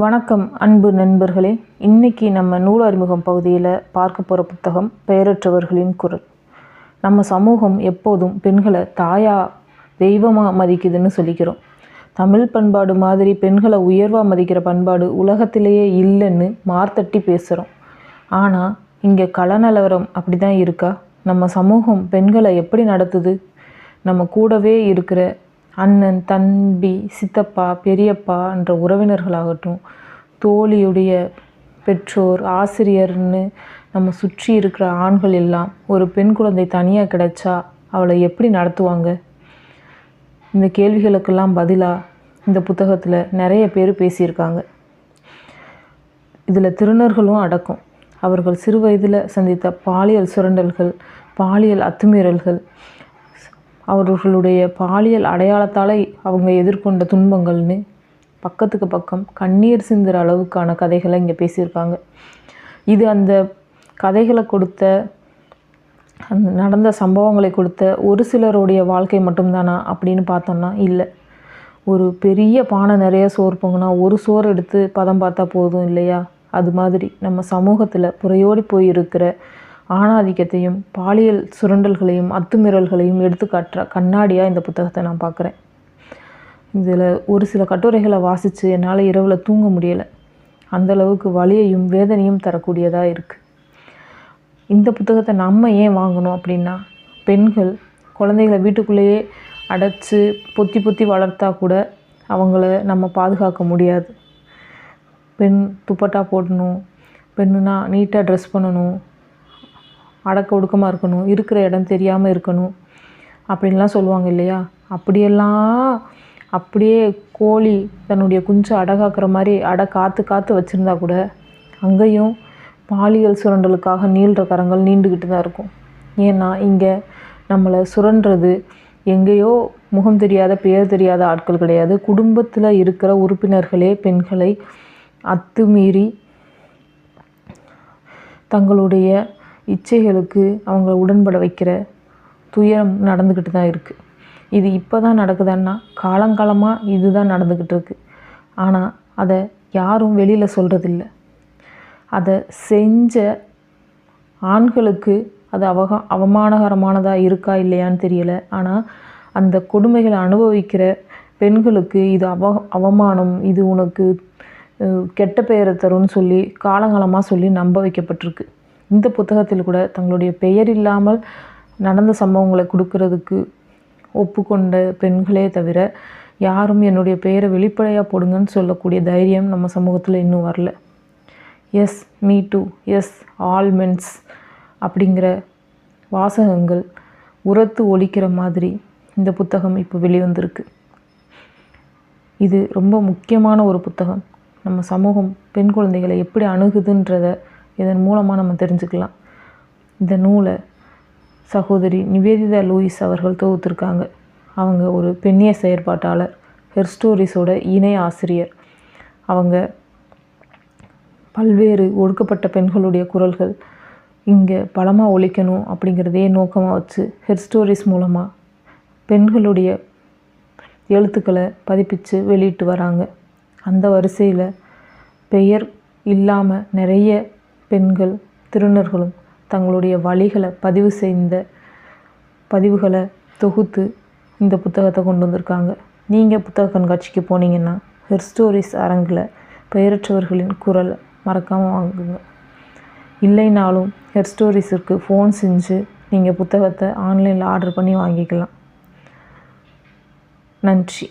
வணக்கம் அன்பு நண்பர்களே. இன்னைக்கு நம்ம நூல் அறிமுகம் பகுதியில் பார்க்க போகிற புத்தகம் பெயரற்றவர்களின் குரல். நம்ம சமூகம் எப்போதும் பெண்களை தாயா தெய்வமாக மதிக்குதுன்னு சொல்லிக்கிறோம். தமிழ் பண்பாடு மாதிரி பெண்களை உயர்வாக மதிக்கிற பண்பாடு உலகத்திலேயே இல்லைன்னு மார்த்தட்டி பேசுகிறோம் ஆனால் இங்கே கலநலவரம் அப்படி தான் இருக்கா? நம்ம சமூகம் பெண்களை எப்படி நடத்துது? நம்ம கூடவே இருக்கிற அண்ணன் தம்பி சித்தப்பா பெரியப்பா என்ற உறவினர்களாகட்டும் தோழியுடைய பெற்றோர் ஆசிரியர்னு நம்ம சுற்றி இருக்கிற ஆண்கள் எல்லாம் ஒரு பெண் குழந்தை தனியாக கிடைச்சா அவளை எப்படி நடத்துவாங்க? இந்த கேள்விகளுக்கெல்லாம் பதிலாக இந்த புத்தகத்தில் நிறைய பேர் பேசியிருக்காங்க. இதில் திருநர்களும் அடக்கும். அவர்கள் சிறு வயதில் சந்தித்த பாலியல் சுரண்டல்கள் பாலியல் அத்துமீறல்கள் அவர்களுடைய பாலியல் அடையாளத்தால் அவங்க எதிர்கொண்ட துன்பங்கள்னு பக்கத்துக்கு பக்கம் கண்ணீர் சிந்துற அளவுக்கான கதைகளை இங்கே பேசியிருக்காங்க. இது அந்த கதைகளை கொடுத்த அந்த நடந்த சம்பவங்களை கொடுத்த ஒரு சிலருடைய வாழ்க்கை மட்டும்தானா அப்படின்னு பார்த்தோம்னா இல்லை. ஒரு பெரிய பானை நிறைய சோறு பொங்கினா ஒரு சோறு எடுத்து பதம் பார்த்தா போதும் இல்லையா? அது மாதிரி நம்ம சமூகத்தில் புறையோடி போயிருக்கிற ஆணாதிக்கத்தையும் பாலியல் சுரண்டல்களையும் அத்துமீறல்களையும் எடுத்து காட்டுற கண்ணாடியாக இந்த புத்தகத்தை நான் பார்க்குறேன் இதில் ஒரு சில கட்டுரைகளை வாசித்து என்னால் இரவில் தூங்க முடியலை. அந்தளவுக்கு வலியையும் வேதனையும் தரக்கூடியதாக இருக்குது இந்த புத்தகத்தை நம்ம ஏன் வாங்கணும் அப்படின்னா பெண்கள் குழந்தைகளை வீட்டுக்குள்ளேயே அடைச்சி பொத்தி பொத்தி வளர்த்தா கூட அவங்கள நம்ம பாதுகாக்க முடியாது. பெண் துப்பட்டா போடணும் பெண்ணுனா நீட்டாக ட்ரெஸ் பண்ணணும் அடக்க ஒடுக்கமாக இருக்கணும் இருக்கிற இடம் தெரியாமல் இருக்கணும் அப்படின்லாம் சொல்லுவாங்க இல்லையா? அப்படியெல்லாம் அப்படியே கோழி தன்னுடைய குஞ்சை அடகாக்குற மாதிரி அடை காற்று காற்று வச்சுருந்தா கூட அங்கேயும் பாலியல் சுரண்டலுக்காக நீள்ற கரங்கள் நீண்டுக்கிட்டு தான் இருக்கும். ஏன்னா இங்கே நம்மளை சுரண்டுறது எங்கேயோ முகம் தெரியாத பெயர் தெரியாத ஆட்கள் கிடையாது. குடும்பத்தில் இருக்கிற உறுப்பினர்களே பெண்களை அத்துமீறி தங்களுடைய இச்சைகளுக்கு அவங்கள உடன்பட வைக்கிற துயரம் நடந்துக்கிட்டு தான் இருக்குது இது இப்போ தான் நடக்குதுன்னா காலங்காலமாக இது தான் நடந்துக்கிட்டு இருக்குது ஆனால் அதை யாரும் வெளியில் சொல்கிறதில்ல அதை செஞ்ச ஆண்களுக்கு அது அவக அவமானகரமானதாக இருக்கா இல்லையான்னு தெரியலை. ஆனால் அந்த கொடுமைகளை அனுபவிக்கிற பெண்களுக்கு இது அவ அவமானம் இது உனக்கு கெட்ட பெயரை தரும்னு சொல்லி காலங்காலமாக சொல்லி நம்ப வைக்கப்பட்டிருக்கு. இந்த புத்தகத்தில் கூட தங்களுடைய பெயர் இல்லாமல் நடந்த சம்பவங்களை கொடுக்கறதுக்கு ஒப்புக்கொண்ட பெண்களே தவிர யாரும் என்னுடைய பெயரை வெளிப்படையாக போடுங்கன்னு சொல்லக்கூடிய தைரியம் நம்ம சமூகத்தில் இன்னும் வரல. Yes me too yes all mens அப்படிங்கிற வாசகங்கள் உரத்து ஒழிக்கிற மாதிரி இந்த புத்தகம் இப்போ வெளிவந்திருக்கு. இது ரொம்ப முக்கியமான ஒரு புத்தகம். நம்ம சமூகம் பெண் குழந்தைகளை எப்படி அணுகுதுன்றத இதன் மூலமாக நம்ம தெரிஞ்சுக்கலாம். இந்த நூலை சகோதரி நிவேதிதா லூயிஸ் அவர்கள் தொகுத்திருக்காங்க. அவங்க ஒரு பெண்ணிய செயற்பாட்டாளர் ஹெர் ஸ்டோரிஸோட இணை ஆசிரியர். அவங்க பல்வேறு ஒடுக்கப்பட்ட பெண்களுடைய குரல்கள் இங்கே பலமாக ஒழிக்கணும் அப்படிங்கிறதே நோக்கமாக வச்சு ஹெர் ஸ்டோரிஸ் மூலமாக பெண்களுடைய எழுத்துக்களை பதிப்பித்து வெளியிட்டு வராங்க. அந்த வரிசையில் பெயர் இல்லாமல் நிறைய பெண்கள் திருநர்களும் தங்களுடைய வழிகளை பதிவு செய்த பதிவுகளை தொகுத்து இந்த புத்தகத்தை கொண்டு வந்திருக்காங்க. நீங்கள் புத்தக கண்காட்சிக்கு போனீங்கன்னா ஹெர் ஸ்டோரிஸ் அரங்கில் பெயரற்றவர்களின் குரல் மறக்காமல் வாங்குங்க. இல்லைனாலும் ஹெர் ஸ்டோரிஸிற்கு ஃபோன் செஞ்சு நீங்கள் புத்தகத்தை ஆன்லைனில் ஆர்டர் பண்ணி வாங்கிக்கலாம். நன்றி.